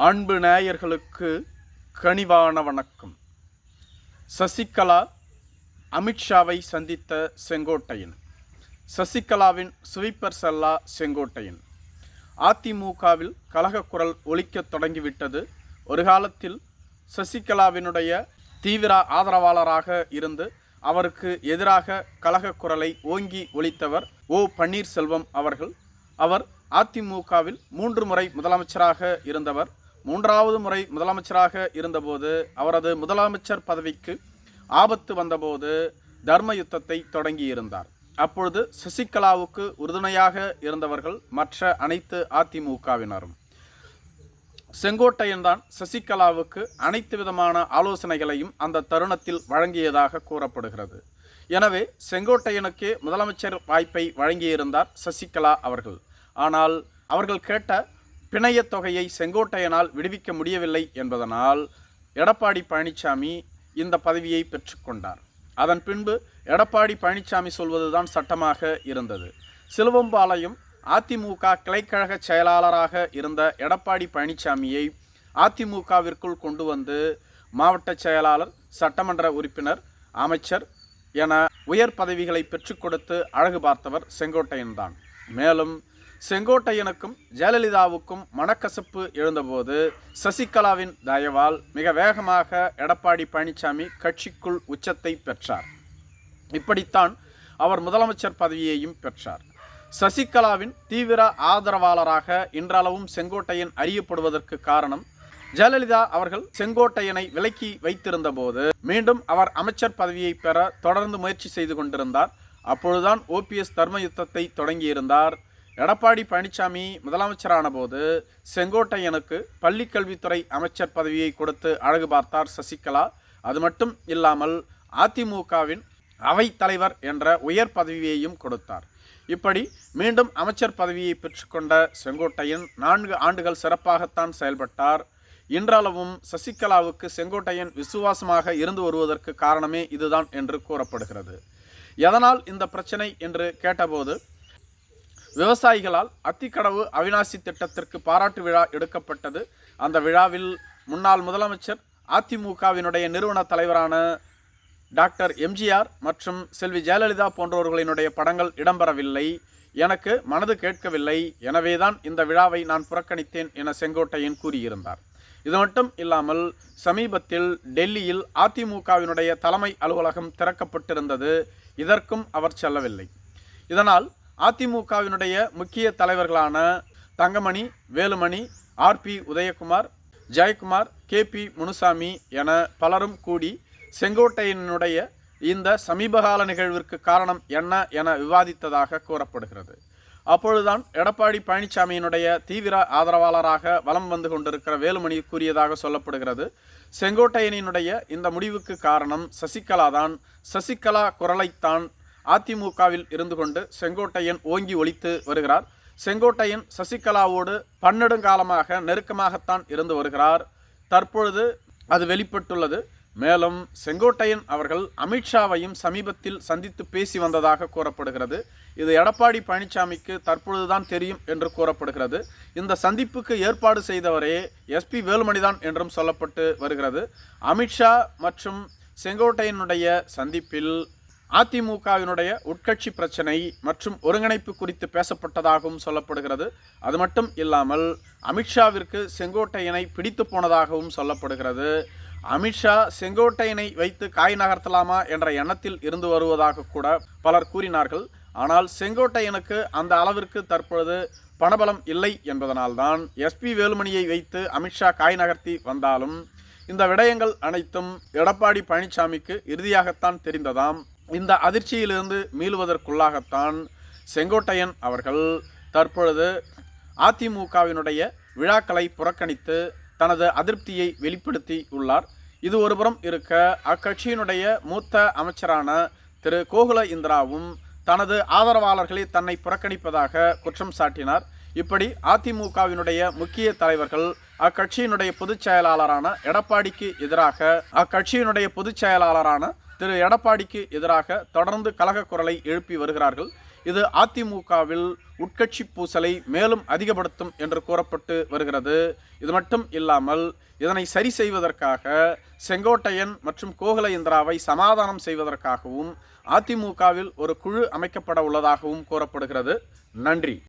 அன்பு நேயர்களுக்கு கனிவான வணக்கம். சசிகலா அமித்ஷாவை சந்தித்த செங்கோட்டையன். சசிகலாவின் சுவீப்பர் செல்லா செங்கோட்டையன். அதிமுகவில் கலகக்குரல் ஒழிக்கத் தொடங்கிவிட்டது. ஒரு காலத்தில் சசிகலாவினுடைய தீவிர ஆதரவாளராக இருந்து அவருக்கு எதிராக கலகக்குரலை ஓங்கி ஒழித்தவர் ஓ பன்னீர்செல்வம் அவர்கள். அவர் அதிமுகவில் மூன்று முறை முதலமைச்சராக இருந்தவர். மூன்றாவது முறை முதலமைச்சராக இருந்தபோது அவரது முதலமைச்சர் பதவிக்கு ஆபத்து வந்தபோது தர்ம யுத்தத்தை தொடங்கியிருந்தார். அப்பொழுது சசிகலாவுக்கு உறுதுணையாக இருந்தவர்கள் மற்ற அனைத்து அதிமுகவினரும். செங்கோட்டையன் தான் சசிகலாவுக்கு அனைத்து விதமான ஆலோசனைகளையும் அந்த தருணத்தில் வழங்கியதாக கூறப்படுகிறது. எனவே செங்கோட்டையனுக்கே முதலமைச்சர் வாய்ப்பை வழங்கியிருந்தார் சசிகலா அவர்கள். ஆனால் அவர்கள் கேட்ட பிணையத் தொகையை செங்கோட்டையனால் விடுவிக்க முடியவில்லை என்பதனால் எடப்பாடி பழனிசாமி இந்த பதவியை பெற்றுக்கொண்டார் அதன் பின்பு எடப்பாடி பழனிசாமி சொல்வதுதான் சட்டமாக இருந்தது. சிலுவம்பாளையம் அதிமுக கிளைக்கழக செயலாளராக இருந்த எடப்பாடி பழனிசாமியை அதிமுகவிற்குள் கொண்டு வந்து மாவட்ட செயலாளர் சட்டமன்ற உறுப்பினர் அமைச்சர் என உயர் பதவிகளை பெற்றுக் கொடுத்து அழகு பார்த்தவர் செங்கோட்டையன்தான். மேலும் செங்கோட்டையனுக்கும் ஜெயலலிதாவுக்கும் மனக்கசப்பு எழுந்தபோது சசிகலாவின் தயவால் மிக வேகமாக எடப்பாடி பழனிசாமி கட்சிக்குள் உச்சத்தை பெற்றார். இப்படித்தான் அவர் முதலமைச்சர் பதவியையும் பெற்றார். சசிகலாவின் தீவிர ஆதரவாளராக இன்றளவும் செங்கோட்டையன் அறியப்படுவதற்கு காரணம் ஜெயலலிதா அவர்கள் செங்கோட்டையனை விலக்கி வைத்திருந்த போது மீண்டும் அவர் அமைச்சர் பதவியை பெற தொடர்ந்து முயற்சி செய்து கொண்டிருந்தார். அப்பொழுதுதான் ஓபிஎஸ் தர்ம யுத்தத்தை தொடங்கியிருந்தார். எடப்பாடி பழனிசாமி முதலமைச்சரான போது செங்கோட்டையனுக்கு பள்ளிக்கல்வித்துறை அமைச்சர் பதவியை கொடுத்து அழகு பார்த்தார் சசிகலா. அது மட்டும் இல்லாமல் அதிமுகவின் அவை தலைவர் என்ற உயர் பதவியையும் கொடுத்தார். இப்படி மீண்டும் அமைச்சர் பதவியை பெற்றுக்கொண்ட செங்கோட்டையன் நான்கு ஆண்டுகள் சிறப்பாகத்தான் செயல்பட்டார். இன்றளவும் சசிகலாவுக்கு செங்கோட்டையன் விசுவாசமாக இருந்து வருவதற்கு காரணமே இதுதான் என்று கூறப்படுகிறது. எதனால் இந்த பிரச்சனை என்று கேட்டபோது விவசாயிகளால் அத்திக்கடவு அவினாசி திட்டத்திற்கு பாராட்டு விழா எடுக்கப்பட்டது. அந்த விழாவில் முன்னாள் முதலமைச்சர் அதிமுகவினுடைய நிறுவன தலைவரான டாக்டர் எம்ஜிஆர் மற்றும் செல்வி ஜெயலலிதா போன்றவர்களினுடைய படங்கள் இடம்பெறவில்லை. எனக்கு மனது கேட்கவில்லை. எனவேதான் இந்த விழாவை நான் புறக்கணித்தேன் என செங்கோட்டையன் கூறியிருந்தார். இது மட்டும் இல்லாமல் சமீபத்தில் டெல்லியில் அதிமுகவினுடைய தலைமை அலுவலகம் திறக்கப்பட்டிருந்தது. இதற்கும் அவர் செல்லவில்லை. இதனால் அதிமுகவினுடைய முக்கிய தலைவர்களான Thangamani Velumani RB Udhayakumar Jayakumar K P Munusamy என பலரும் கூடி செங்கோட்டையினுடைய இந்த சமீபகால நிகழ்விற்கு காரணம் என்ன என விவாதித்ததாக கூறப்படுகிறது. அப்பொழுதுதான் எடப்பாடி பழனிசாமியினுடைய தீவிர ஆதரவாளராக வலம் வந்து கொண்டிருக்கிற வேலுமணி கூறியதாக சொல்லப்படுகிறது. செங்கோட்டையனினுடைய இந்த முடிவுக்கு காரணம் சசிகலா தான் சசிகலா குரலைத்தான் அதிமுகவில் இருந்து கொண்டு செங்கோட்டையன் ஓங்கி ஒழித்து வருகிறார். செங்கோட்டையன் சசிகலாவோடு பன்னெடுங்காலமாக நெருக்கமாகத்தான் இருந்து வருகிறார். தற்பொழுது அது வெளிப்பட்டுள்ளது. மேலும் செங்கோட்டையன் அவர்கள் அமித்ஷாவையும் சமீபத்தில் சந்தித்து பேசி வந்ததாக கூறப்படுகிறது. இது எடப்பாடி பழனிசாமிக்கு தற்பொழுதுதான் தெரியும் என்று கூறப்படுகிறது. இந்த சந்திப்புக்கு ஏற்பாடு செய்தவரே எஸ்பி வேலுமணிதான் என்றும் சொல்லப்பட்டு வருகிறது. அமித்ஷா மற்றும் செங்கோட்டையனுடைய சந்திப்பில் அதிமுகவினுடைய உட்கட்சி பிரச்சனை மற்றும் ஒருங்கிணைப்பு குறித்து பேசப்பட்டதாகவும் சொல்லப்படுகிறது. அது மட்டும் இல்லாமல் அமித்ஷாவிற்கு செங்கோட்டையனை பிடித்து போனதாகவும் சொல்லப்படுகிறது. அமித்ஷா செங்கோட்டையனை வைத்து காய் நகர்த்தலாமா என்ற எண்ணத்தில் இருந்து வருவதாக கூட பலர் கூறினார்கள். ஆனால் செங்கோட்டையனுக்கு அந்த அளவிற்கு தற்பொழுது பணபலம் இல்லை என்பதனால்தான் எஸ்பி வேலுமணியை வைத்து அமித்ஷா காய் நகர்த்தி வந்தாலும் இந்த விடயங்கள் அனைத்தும் எடப்பாடி பழனிசாமிக்கு இறுதியாகத்தான் தெரிந்ததாம். இந்த அதிர்ச்சியிலிருந்து மீளுவதற்குள்ளாகத்தான் செங்கோட்டையன் அவர்கள் தற்பொழுது அதிமுகவினுடைய விழாக்களை புறக்கணித்து தனது அதிருப்தியை வெளிப்படுத்தி உள்ளார். இது ஒருபுறம் இருக்க அக்கட்சியினுடைய மூத்த அமைச்சரான திரு. கோகுல இந்திராவும் தனது ஆதரவாளர்களை தன்னை புறக்கணிப்பதாக குற்றம் சாட்டினார். இப்படி அதிமுகவினுடைய முக்கிய தலைவர்கள் அக்கட்சியினுடைய பொதுச் செயலாளரான எடப்பாடிக்கு எதிராக அக்கட்சியினுடைய பொதுச் செயலாளரான திரு எடப்பாடிக்கு எதிராக தொடர்ந்து கலக குரலை எழுப்பி வருகிறார்கள். இது அதிமுகவில் உட்கட்சி பூசலை மேலும் அதிகப்படுத்தும் என்று கூறப்பட்டு வருகிறது. இது மட்டும் இல்லாமல் இதனை சரி செய்வதற்காக செங்கோட்டையன் மற்றும் கோகுல இந்திராவை சமாதானம் செய்வதற்காகவும் அதிமுகவில் ஒரு குழு அமைக்கப்பட உள்ளதாகவும் கூறப்படுகிறது. நன்றி.